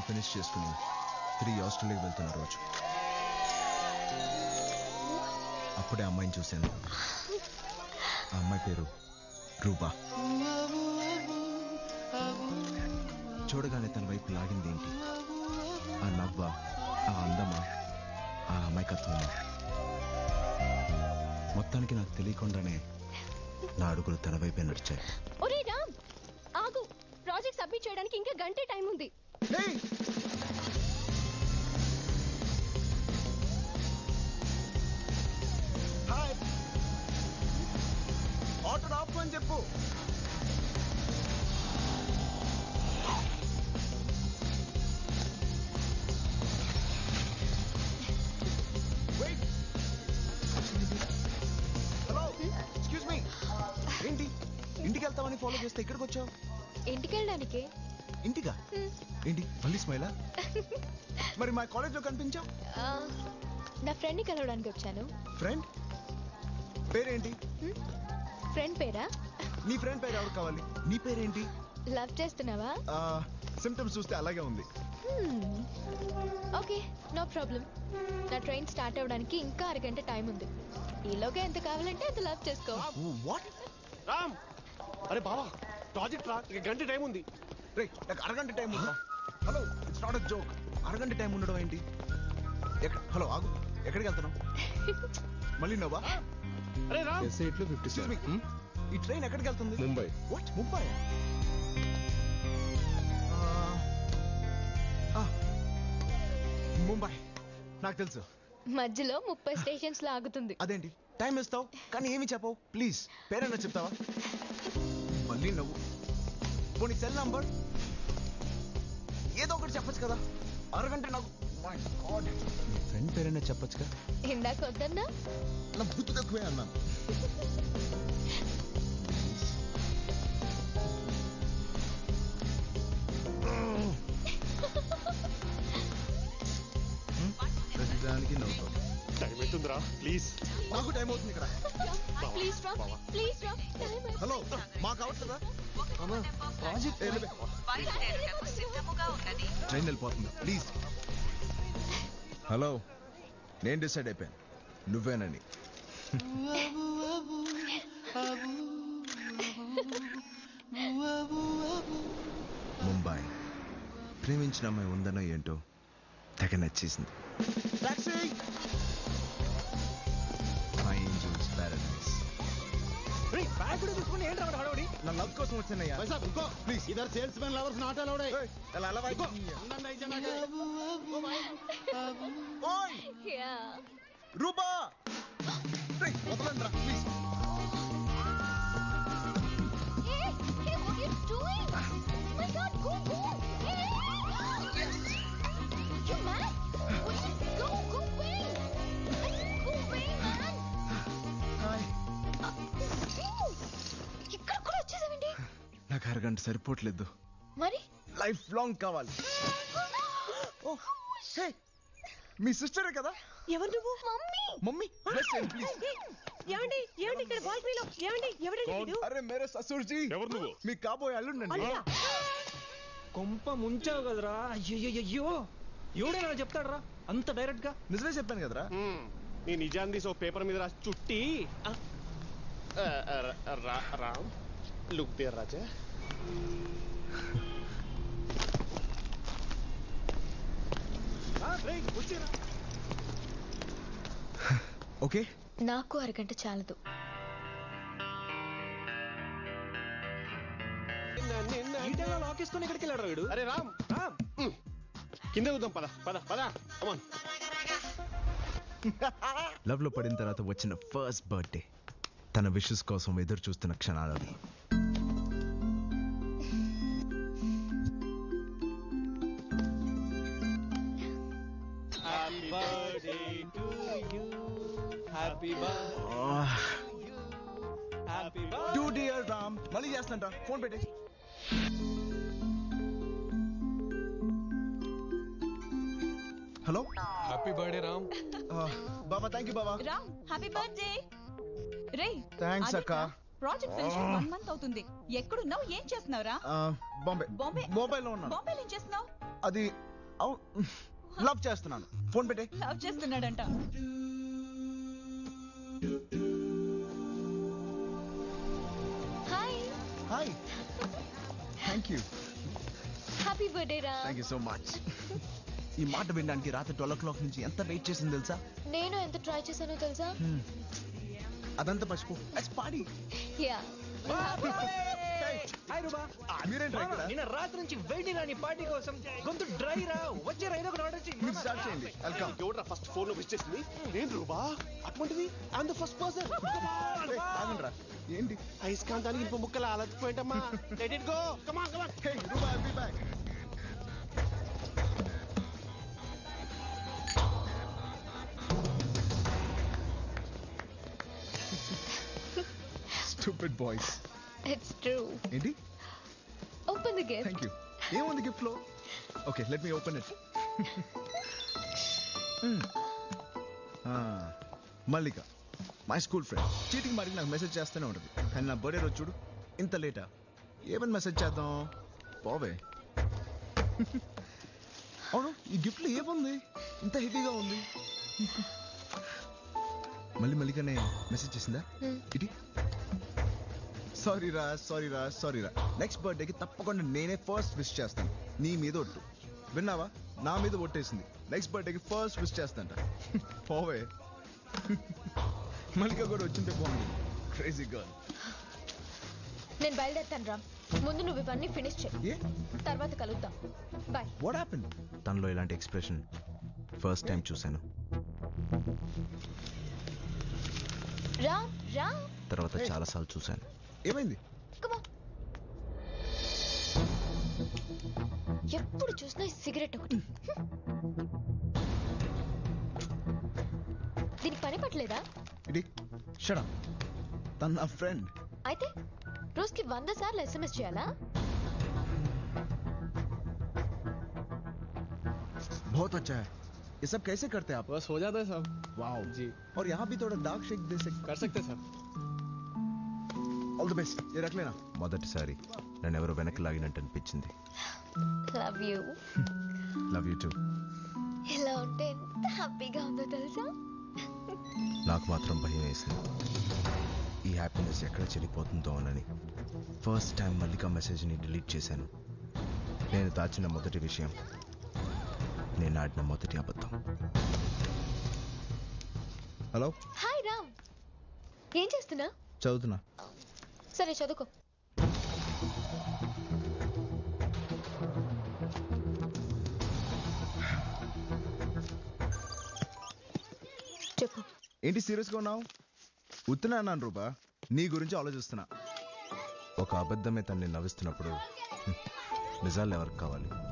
Programme finish చేసుకుని తిరిగి ఆస్ట్రేలియాకి వెళ్తున్న రోజు. అప్పుడే అమ్మాయిని చూశాను. ఆ అమ్మాయి పేరు రూపా చూడగానే తన వైపు లాగింది ఏంటి? ఆ నవ్వ ఆ అందమా ఆ అమాయకత్వమా? మొత్తానికి నాకు తెలియకుండానే నా అడుగులు తన వైపే నడిచాయి. ఒరే రామ్ ఆగు. ప్రాజెక్ట్ సబ్మిట్ చేయడానికి ఇంకా గంటే టైం ఉంది. హాయ్ ఆటో ఆపు అని చెప్పు ఏంటి? ఇంటికి వెళ్తామని ఫాలో చేస్తే ఇక్కడికి వచ్చావు? ఇంటికి వెళ్ళడానికి. ఇంటిగా ఏంటి? మళ్ళీ స్మైలా? మరి మా కాలేజ్లో కనిపించావు? నా ఫ్రెండ్ని కలవడానికి వచ్చాను. ఫ్రెండ్? పేరేంటి? ఫ్రెండ్ పేరా? నీ ఫ్రెండ్ పేరు ఎవరు కావాలి? నీ పేరేంటి? లవ్ చేస్తున్నావా? సిమ్టమ్స్ చూస్తే అలాగే ఉంది. Okay no problem. నా ట్రైన్ స్టార్ట్ అవ్వడానికి ఇంకా అరగంట టైం ఉంది. ఈలోగా ఎంత కావాలంటే అంత లవ్ చేసుకో. వాట్? రామ్! అరే బావా ప్రాజెక్ట్ రా గంట టైం ఉంది. రే నాకు అరగంట టైం ఉందా hello it's not a joke అరగంట టైం ఉండడం ఏంటి? ఎక్కడ? హలో ఆగు. ఎక్కడికి వెళ్తున్నావు? మళ్ళీ నవ్వా? అరే రామ్. ఎస్ఐట్లో ఫిఫ్టీ. ఈ ట్రైన్ ఎక్కడికి వెళ్తుంది? ముంబై. వాట్ ముంబై? ముంబై. నాకు తెలుసు. మధ్యలో ముప్పై స్టేషన్స్లో ఆగుతుంది. అదేంటి? టైం ఇస్తావు కానీ ఏమి చెప్పవు. ప్లీజ్ పేరైనా చెప్తావా? మళ్ళీ నవ్వు. పోనీ సెల్ నంబర్ ఏదో ఒకటి చెప్పొచ్చు కదా అరగంట నాకు My God. నీ ఫ్రెండ్ పేరైనా చెప్పొచ్చుగా ఇందాక వద్దన్నా నా బుద్ధి తక్కువే అన్నాను ప్రతిదానికి నవ్వుతావు టైం అవుతుందిరా ప్లీజ్ నాకు టైం అవుతుంది ఇక్కడ ప్లీజ్ హలో మాకు అవట్లేదా ప్రాజెక్ట్ ట్రైన్ వెళ్ళిపోతుంది. ప్లీజ్. హలో నేను డిసైడ్ అయిపోయాను. నువ్వేనని. ముంబై ప్రేమించిన అమ్మాయి ఉందనో ఏంటో తెగ నచ్చేసింది. మై ఏంజల్స్ పారడైస్ బ్యాగ్ కూడా తీసుకుని ఏంటి రావడం హడావుడి నా లవ్ కోసం వచ్చినయ్యా. ప్లీజ్. ఇద్దరు salesmen lovers not allowed అలా అలా వైపు. ఓయ్. రూపా. వదలండి రా అరగంట సరిపోవట్లేదు మరి? లైఫ్ లాంగ్ కావాలి. ఓ హే మీ సిస్టరే కదా? ఎవరు నువ్వు? మమ్మీ. మమ్మీ ప్లీజ్ ఏమండి ఏమండి ఇక్కడ ఏమండి వీడు? అరే మేరే ససూర్ జీ ఎవరు నువ్వు? మీ కాబోయే అల్లుండండి అల్లుడా? కొంప ముంచావు కదరా. అయ్యయ్యో ఎవడైనా చెప్తాడరా? అంత డైరెక్ట్గా? నిజమే చెప్పాను కదరా. నీ నిజాన్ని తీసి ఓ పేపర్ మీద రాసి చుట్టి. ఆ, ఆ, ఆ, రా- Ram. Look there Raja. Okay. నాకు అరగంట చాలదు. ఈ టైంలో లాకేసుకొని ఎక్కడికి వెళ్ళాడు వీడు అరే రామ్. కింద చూద్దాం పద పద పద. కమాన్ లవ్లో పడిన తర్వాత వచ్చిన ఫస్ట్ బర్త్డే తన విషెస్ కోసం ఎదురు చూస్తున్న క్షణాలు happy happy to dear Ram మళ్ళీ చేస్తాంట ఫోన్ పెట్టే హలో హ్యాపీ బర్త్డే రామ్ బాబా థ్యాంక్ యూ బాబా రామ్ హ్యాపీ బర్త్డే రే థ్యాంక్స్ అక్క. ప్రాజెక్ట్ ఫినిష్ వన్ మంత్ అవుతుంది. ఎక్కడున్నావు? ఏం చేస్తున్నావురా బాంబే బాంబే బాంబేలో ఉన్నాను. బాంబేలో ఏం చేస్తున్నావు? అది లవ్ చేస్తున్నాను. ఫోన్ పెట్టే లవ్ చేస్తున్నాడంట. Hi hi thank you happy birthday రా థ్యాంక్ యూ సో మచ్ ఈ మాట వినడానికి రాత్రి ట్వెల్వ్ ఓ క్లాక్ నుంచి ఎంత వెయిట్ చేసింది తెలుసా? నేను ఎంత ట్రై చేశానో తెలుసా. అదంతా మర్చిపో. పార్టీ యా హాయ్ రూబా మీరేంట్రా ఇక్కడ? నిన్న రాత్రి నుంచి వెయిటింగ్ రా నీ పార్టీ కోసం. గొంతు డ్రై రా. వచ్చే రైలు ఒకటి ఆర్డర్ మీరు స్టార్ట్ చేయండి. ఎవడ్రా ఫస్ట్ ఫోన్లో విష్ చేసింది నేను రూబా? అటువంటిది? ఐఎమ్ ద ఫస్ట్ పర్సన్ ఆగండ్రా ఏంటి? అయస్కాంతానికి ఇంప ముక్కలు అలచిపోయింటమ్మా let it go come on come on hey Rooba I'll be back stupid boys it's true ఏంటి? Open the gift thank you ఏముంది గిఫ్ట్లో okay let me open it Mallika my school friend cheating మాటికి నాకు message చేస్తూనే ఉంటుంది. కానీ నా birthday రోజు చూడు ఇంత లేటా ఏమని మెసేజ్ చేద్దాం? పోవే. అవును ఈ గిఫ్ట్లో ఏముంది? ఇంత హెవీగా ఉంది. మళ్ళీ మల్లికనే మెసేజ్ చేసిందా? Hmm. సారీ రా సారీ రా సారీ రా. నెక్స్ట్ బర్త్డేకి తప్పకుండా నేనే ఫస్ట్ విష్ చేస్తాను. నీ మీద ఒట్టు. విన్నావా? నా మీద ఒట్టేసింది. నెక్స్ట్ బర్త్డేకి ఫస్ట్ విష్ చేస్తాంట. పోవే. మల్లిక కూడా వచ్చింటే బాగుంది క్రేజీ గర్ల్ నేను బయలుదేరుతాను రామ్ ముందు నువ్వు ఇవన్నీ ఫినిష్ చేయి తర్వాత కలుద్దాం. బాయ్ వాట్ హ్యాపెన్ తనలో ఇలాంటి ఎక్స్ప్రెషన్ ఫస్ట్ టైం చూశాను. రామ్ రామ్. తర్వాత చాలాసార్లు చూశాను. ఏమైంది కమా ఎప్పుడు చూసినా ఈ సిగరెట్ ఒకటి దీనికి పని పట్టలేదా ఇది షడా తన నా ఫ్రెండ్ అయితే రోజుకి వంద సార్లు ఎస్ఎంఎస్ చేయాలా बहुत अच्छा है ये सब कैसे करते हैं आप बस हो जाता है सब वाओ जी और यहाँ भी थोड़ा डार्क शेक दे सकते कर सकते सर ఆల్ ది బెస్ట్ ఏ రకలేనా? మొదటిసారి నన్ను ఎవరో వెనక్కి లాగినట్టు అనిపించింది love you love you too ఇలా ఉంటే ఎంత హ్యాపీగా ఉందో తెలుసా? నాకు మాత్రం భయం వేసింది. ఈ హ్యాపీనెస్ ఎక్కడ చెడిపోతుందో అని ఫస్ట్ టైం మల్లిక మెసేజ్ని డిలీట్ చేశాను. నేను దాచిన మొదటి విషయం. నేను ఆడిన మొదటి అబద్ధం. హలో హాయ్ రామ్ ఏం చేస్తున్నా? చదువుతున్నా. సరే చదువుకో. చెప్పు. ఏంటి సీరియస్గా ఉన్నావు? ఉత్తున్నా అన్నాను రూపా. నీ గురించి ఆలోచిస్తున్నా. ఒక అబద్ధమే తన్ని నవ్విస్తున్నప్పుడు నిజాలు ఎవరికి కావాలి?